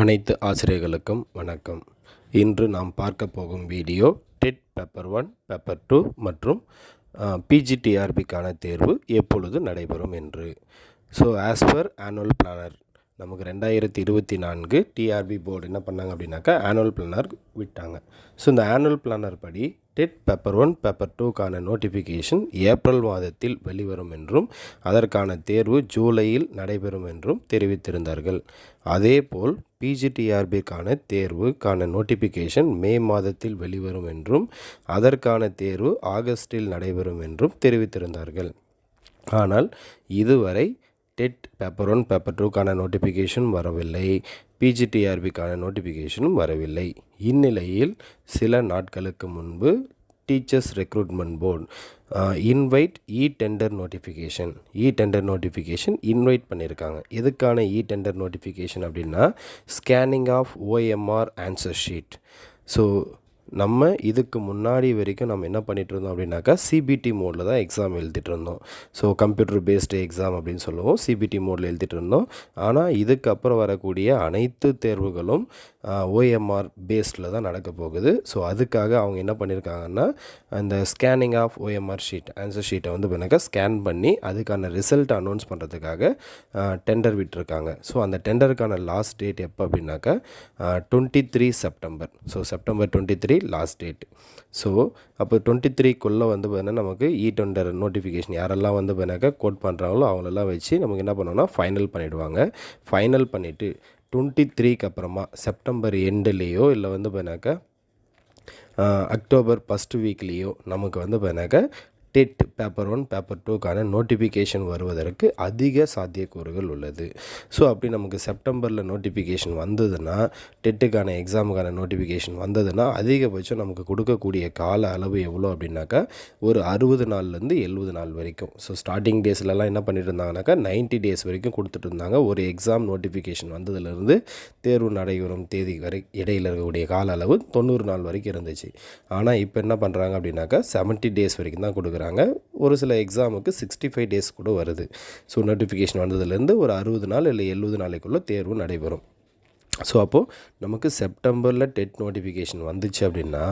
அனைத்து ஆசிரியர்களுக்கும் வணக்கம். இன்று நாம் பார்க்க போகும் video TET paper one paper two மற்றும் பிஜிடிஆர்பிக்கான தேர்வு எப்பொழுது நடைபெறும் என்று. So as per annual planner நமக்கு ரெண்டாயிரத்தி இருபத்தி நான்கு டிஆர்பி போர்டு என்ன பண்ணாங்க அப்படின்னாக்கா ஆனுவல் பிளானர் விட்டாங்க. ஸோ இந்த ஆனுவல் பிளானர் படி டெட் பேப்பர் ஒன் பேப்பர் டூக்கான நோட்டிஃபிகேஷன் ஏப்ரல் மாதத்தில் வெளிவரும் என்றும் அதற்கான தேர்வு ஜூலையில் நடைபெறும் என்றும் தெரிவித்திருந்தார்கள். அதேபோல் பிஜிடிஆர்பிக்கான தேர்வுக்கான நோட்டிஃபிகேஷன் மே மாதத்தில் வெளிவரும் என்றும் அதற்கான தேர்வு ஆகஸ்டில் நடைபெறும் என்றும் தெரிவித்திருந்தார்கள். ஆனால் இதுவரை டெட் பேப்பர் ஒன் பேப்பர் டூக்கான நோட்டிஃபிகேஷன் வரவில்லை. பிஜிடிஆர்பிக்கான நோட்டிஃபிகேஷனும் வரவில்லை. இந்நிலையில் சில நாட்களுக்கு முன்பு teachers recruitment board invite e tender notification e tender notification invite பண்ணியிருக்காங்க. எதுக்கான இ டெண்டர் நோட்டிஃபிகேஷன் அப்படின்னா scanning of OMR answer sheet so நம்ம இதுக்கு முன்னாடி வரைக்கும் நம்ம என்ன பண்ணிகிட்டு இருந்தோம் அப்படின்னாக்கா சிபிடி மோடில் தான் எக்ஸாம் எழுதிட்டு இருந்தோம் ஸோ கம்ப்யூட்டர் பேஸ்டு எக்ஸாம் அப்படின்னு சொல்லுவோம். சிபிடி மோடில் எழுதிட்டு இருந்தோம் ஆனால் இதுக்கப்புறம் வரக்கூடிய அனைத்து தேர்வுகளும் ஓஎம்ஆர் பேஸ்டில் தான் நடக்க போகுது. ஸோ அதுக்காக அவங்க என்ன பண்ணியிருக்காங்கன்னா அந்த scanning of OMR sheet answer ஷீட்டை வந்து பண்ணாக்கா ஸ்கேன் பண்ணி அதுக்கான ரிசல்ட் அனௌன்ஸ் பண்ணுறதுக்காக டெண்டர் விட்டுருக்காங்க. ஸோ அந்த டெண்டருக்கான லாஸ்ட் டேட் எப்போ அப்படின்னாக்கா twenty three September so September twenty three last date so அப்போ டுவெண்ட்டி த்ரீக்குள்ளே வந்து பார்த்தீங்கன்னா நமக்கு இ டெண்டர் நோட்டிஃபிகேஷன் யாரெல்லாம் வந்து பார்த்தீங்கன்னாக்கா கோட் பண்ணுறாங்களோ அவங்களெல்லாம் வச்சு நமக்கு என்ன பண்ணோம்னா ஃபைனல் பண்ணிவிடுவாங்க ஃபைனல் பண்ணிவிட்டு டுவெண்ட்டி த்ரீக்கு அப்புறமா செப்டம்பர் எண்டுலேயோ இல்லை வந்து பார்த்தீங்கன்னாக்கா அக்டோபர் ஃபஸ்ட் வீக்லேயோ நமக்கு வந்து பார்த்தீங்கன்னாக்கா டெட் பேப்பர் ஒன் பேப்பர் டூக்கான நோட்டிஃபிகேஷன் வருவதற்கு அதிக சாத்தியக்கூறுகள் உள்ளது. ஸோ அப்படி நமக்கு செப்டம்பரில் நோட்டிஃபிகேஷன் வந்ததுன்னா டெட்டுக்கான எக்ஸாமுக்கான நோட்டிஃபிகேஷன் வந்ததுன்னா அதிகபட்சம் நமக்கு கொடுக்கக்கூடிய கால அளவு எவ்வளோ அப்படின்னாக்கா ஒரு அறுபது நாள்லேருந்து எழுபது நாள் வரைக்கும். ஸோ ஸ்டார்டிங் டேஸ்லலாம் என்ன பண்ணிட்டு இருந்தாங்கனாக்கா நைன்ட்டி டேஸ் வரைக்கும் கொடுத்துட்டு இருந்தாங்க ஒரு எக்ஸாம் நோட்டிஃபிகேஷன் வந்ததுலேருந்து தேர்வு நடைபெறும் தேதி வரை இடையில் இருக்கக்கூடிய கால அளவு தொண்ணூறு நாள் வரைக்கும் இருந்துச்சு. ஆனால் இப்போ என்ன பண்ணுறாங்க அப்படின்னாக்கா செவன்ட்டி டேஸ் வரைக்கும் தான் கொடுக்குறாங்க. ஒரு சில எக்ஸாமுக்கு சிக்ஸ்டி ஃபைவ் டேஸ் கூட வருது. ஸோ நோட்டிஃபிகேஷன் வந்ததுலேருந்து ஒரு அறுபது நாள் இல்லை எழுபது நாளைக்குள்ளே தேர்வு நடைபெறும். ஸோ அப்போது நமக்கு செப்டம்பரில் டெட் நோட்டிஃபிகேஷன் வந்துச்சு அப்படின்னா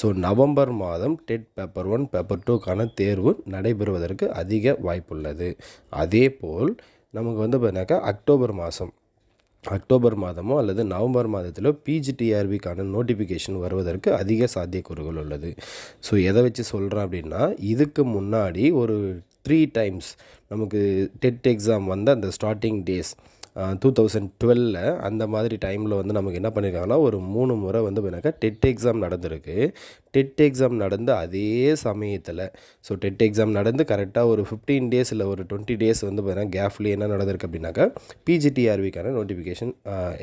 ஸோ நவம்பர் மாதம் டெட் பேப்பர் ஒன் பேப்பர் டூக்கான தேர்வு நடைபெறுவதற்கு அதிக வாய்ப்புள்ளது. அதே போல் நமக்கு வந்து பார்த்தீங்கன்னாக்கா அக்டோபர் மாதம் அக்டோபர் மாதமோ அல்லது நவம்பர் மாதத்திலோ பிஜிடிஆர்பிக்கான நோட்டிஃபிகேஷன் வருவதற்கு அதிக சாத்தியக்கூறுகள் உள்ளது. ஸோ எதை வச்சு சொல்கிறேன் அப்படின்னா இதுக்கு முன்னாடி ஒரு த்ரீ டைம்ஸ் நமக்கு டெட் எக்ஸாம் வந்து அந்த ஸ்டார்டிங் டேஸ் டூ தௌசண்ட் டுவெலில் அந்த மாதிரி டைமில் வந்து நமக்கு என்ன பண்ணியிருக்காங்கன்னா ஒரு மூணு முறை வந்து பார்த்தீங்கன்னாக்கா டெட் எக்ஸாம் நடந்திருக்கு. டெட் எக்ஸாம் நடந்த அதே சமயத்தில் ஸோ டெட் எக்ஸாம் நடந்து கரெக்டாக ஒரு ஃபிஃப்டீன் டேஸ் இல்லை ஒரு டுவெண்ட்டி டேஸ் வந்து பார்த்தீங்கன்னா கேப்லேயே என்ன நடந்திருக்கு அப்படின்னாக்கா பிஜிடிஆர்விக்கான நோட்டிஃபிகேஷன்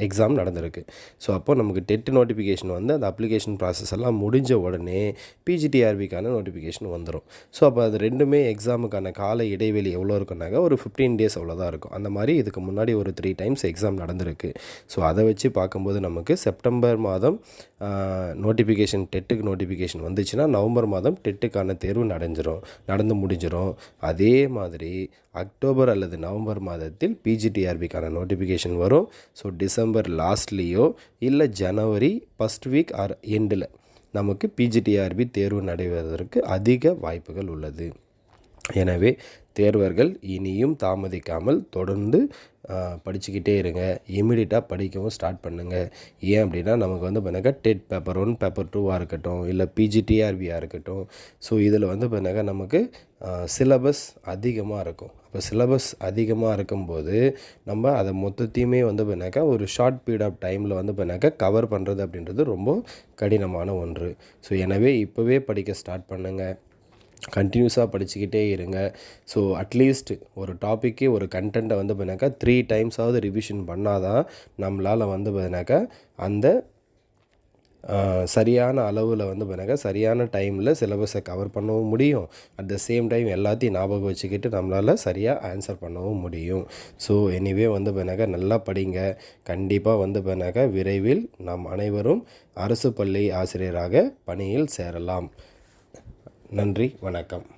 எக்ஸாம் நடந்திருக்கு. ஸோ அப்போது நமக்கு டெட் நோட்டிஃபிகேஷன் வந்து அந்த அப்ளிகேஷன் ப்ராசஸ் எல்லாம் முடிஞ்ச உடனே பிஜிடிஆர்விக்கான நோட்டிஃபிகேஷன் வந்துடும் ஸோ அப்போ அது ரெண்டுமே எக்ஸாமுக்கான கால இடைவெளி எவ்வளோ இருக்குன்னாக்கா ஒரு ஃபிஃப்டீன் டேஸ் அவ்வளோதான் இருக்கும். அந்த மாதிரி இதுக்கு முன்னாடி ஒரு த்ரீ டைம்ஸ் எக்ஸாம் நடந்திருக்கு. ஸோ அதை வச்சு பார்க்கும்போது நமக்கு செப்டம்பர் மாதம் நோட்டிஃபிகேஷன் டெட்டுக்கு நோட்டிஃபிகேஷன் வந்துச்சுன்னா நவம்பர் மாதம் டெட்டுக்கான தேர்வு நடந்துடும் நடந்து முடிஞ்சிடும் அதே மாதிரி அக்டோபர் அல்லது நவம்பர் மாதத்தில் பிஜிடிஆர்பிக்கான நோட்டிஃபிகேஷன் வரும். ஸோ டிசம்பர் லாஸ்ட்லேயோ இல்லை ஜனவரி ஃபஸ்ட் வீக் ஆர் எண்டில் நமக்கு பிஜிடிஆர்பி தேர்வு நடைபெறுவதற்கு அதிக வாய்ப்புகள் உள்ளது. எனவே தேர்வர்கள் இனியும் தாமதிக்காமல் தொடர்ந்து படிச்சுக்கிட்டே இருங்க. இமீடியட்டாக படிக்கவும் ஸ்டார்ட் பண்ணுங்கள் ஏன் அப்படின்னா நமக்கு வந்து பண்ணாக்கா டெட் பேப்பர் ஒன் பேப்பர் டூவாக இருக்கட்டும் இல்லை பிஜிடிஆர்பியாக இருக்கட்டும். ஸோ இதில் வந்து பார்த்தீங்கன்னாக்கா நமக்கு சிலபஸ் அதிகமாக இருக்கும். அப்போ சிலபஸ் அதிகமாக இருக்கும்போது நம்ம அதை மொத்தத்தையுமே வந்து பண்ணாக்கா ஒரு ஷார்ட் பீரியட் ஆஃப் டைமில் வந்து பண்ணாக்கா கவர் பண்ணுறது அப்படின்றது ரொம்ப கடினமான ஒன்று. ஸோ எனவே இப்போவே படிக்க ஸ்டார்ட் பண்ணுங்கள் கண்டினியூஸாக படிச்சுக்கிட்டே இருங்க. ஸோ அட்லீஸ்ட் ஒரு டாப்பிக்கு ஒரு கண்டென்ட்டை வந்து பார்த்தினாக்கா த்ரீ டைம்ஸாவது ரிவிஷன் பண்ணால் தான் நம்மளால் வந்து பார்த்தினாக்கா அந்த சரியான அளவில் வந்து பார்த்தினாக்கா சரியான டைமில் சிலபஸை கவர் பண்ணவும் முடியும். அட் த சேம் டைம் எல்லாத்தையும் ஞாபகம் வச்சுக்கிட்டு நம்மளால் சரியாக ஆன்சர் பண்ணவும் முடியும். ஸோ எனிவே வந்து பார்த்தினாக்கா நல்லா படிங்க. கண்டிப்பாக வந்து பார்த்தினாக்கா விரைவில் நாம் அனைவரும் அரசு பள்ளி ஆசிரியராக பணியில் சேரலாம். நன்றி வணக்கம்.